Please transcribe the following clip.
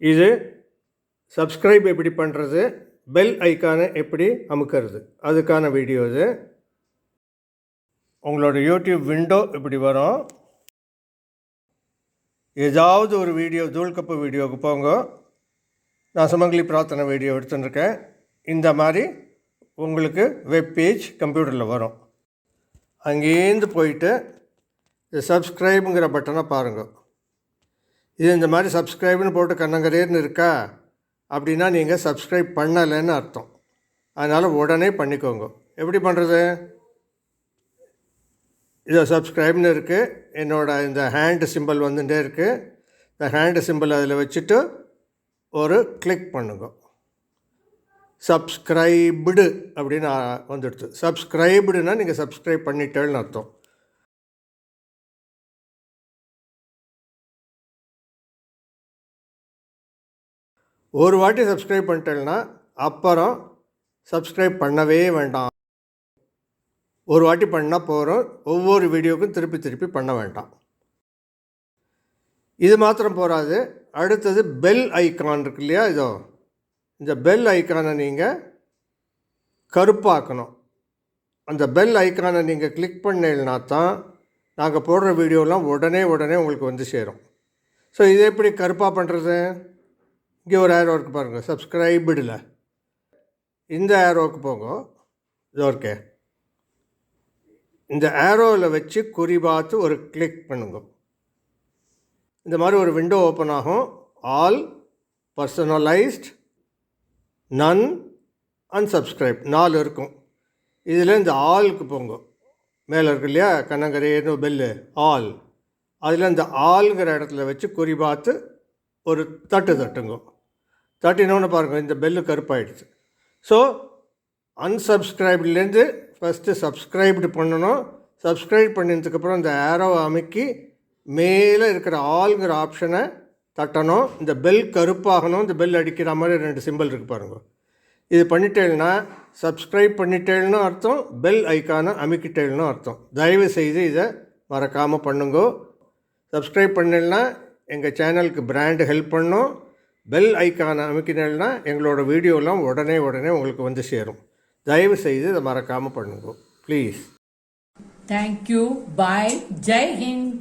இது சப்ஸ்கிரைப் எப்படி பண்ணுறது பெல் ஐக்கானை எப்படி அமுக்கிறது? அதுக்கான வீடியோ இது. உங்களோட யூடியூப் விண்டோ இப்படி வரும். ஏதாவது ஒரு வீடியோ தூள்கப்பு வீடியோவுக்கு போங்க. நான் சுமங்கலி பிரார்த்தனை வீடியோ எடுத்துட்டுருக்கேன். இந்த மாதிரி உங்களுக்கு வெப் பேஜ் கம்ப்யூட்டரில் வரும். அங்கேருந்து போயிட்டு இந்த சப்ஸ்கிரைபுங்கிற பட்டனை பாருங்கள் இது இந்த மாதிரி சப்ஸ்கிரைப்னு போட்டு கண்ணங்கரேர்னு இருக்கா? அப்படின்னா நீங்கள் சப்ஸ்கிரைப் பண்ணலைன்னு அர்த்தம். அதனால் உடனே பண்ணிக்கோங்க. எப்படி பண்ணுறது இதை சப்ஸ்கிரைப்னு இருக்குது என்னோடய இந்த ஹேண்டு சிம்பிள் வந்துகிட்டே இருக்குது இந்த ஹேண்டு சிம்பிள் அதில் வச்சுட்டு ஒரு கிளிக் பண்ணுங்க. சப்ஸ்கிரைப்டு அப்படின்னு வந்துடுது. சப்ஸ்கிரைப்டுனா நீங்கள் சப்ஸ்கிரைப் பண்ணிட்டேன்னு அர்த்தம். ஒரு வாட்டி சப்ஸ்கிரைப் பண்ணிட்டேன்னா அப்புறம் சப்ஸ்கிரைப் பண்ணவே வேண்டாம். ஒரு வாட்டி பண்ணால் போகிறோம் ஒவ்வொரு வீடியோவுக்கும் திருப்பி திருப்பி பண்ண வேண்டாம். இது மாத்திரம் போகாது அடுத்தது பெல் ஐக்கான் இருக்கு இல்லையா இதோ? இந்த பெல் ஐக்கானை நீங்கள் கருப்பாக்கணும். அந்த பெல் ஐக்கானை நீங்கள் கிளிக் பண்ணீங்கன்னா தான் நாங்கள் போடுற வீடியோலாம் உடனே உடனே உங்களுக்கு வந்து சேரும். ஸோ இது எப்படி கருப்பாக பண்ணுறது இங்கே ஒரு ஆரோ இருக்குது பாருங்கள் சப்ஸ்கிரைபிடில் இந்த ஏரோவுக்கு போங்க. இதோ ஓகே. இந்த ஏரோவில் வச்சு குறி பார்த்து ஒரு கிளிக் பண்ணுங்க. இந்த மாதிரி ஒரு விண்டோ ஓப்பன் ஆகும். ஆல் பர்சனலைஸ்ட் நன் அன்சப்ஸ்கிரைப் நாலு இருக்கும். இதில் இந்த ஆளுக்கு போங்க. மேலே இருக்கு இல்லையா? கண்ணங்கரேன்னு பெல்லு ஆல் அதில் இந்த ஆளுங்கிற இடத்துல வச்சு குறி பார்த்து ஒரு தட்டு தட்டுங்க. தட்டினோன்னு பாருங்கள் இந்த பெல்லு கருப்பாயிடுச்சு. ஸோ அன்சப்ஸ்கிரைப்லேருந்து ஃபஸ்ட்டு சப்ஸ்கிரைப்டு பண்ணணும். சப்ஸ்கிரைப் பண்ணதுக்கப்புறம் இந்த ஏரோவை அமைக்கி மேலே இருக்கிற ஆளுங்கிற ஆப்ஷனை தட்டணும். இந்த பெல் கருப்பாகணும். இந்த பெல் அடிக்கிற மாதிரி ரெண்டு சிம்பிள் இருக்குது பாருங்க. இது பண்ணிட்டேன்னா சப்ஸ்கிரைப் பண்ணிட்டேன்னு அர்த்தம் பெல் ஐக்கானை அமைக்கிட்டேன்னு அர்த்தம். தயவு செய்து இதை மறக்காமல் பண்ணுங்க. சப்ஸ்கிரைப் பண்ணலன்னா எங்கள் சேனலுக்கு பிராண்டு ஹெல்ப் பண்ணோம். பெல் ஐக்கானை அமைக்கினேன்னா எங்களோட வீடியோலாம் உடனே உடனே உங்களுக்கு வந்து சேரும். தயவு செய்து இதை மறக்காமல் பண்ணுங்க. Please thank you bye Jai Hind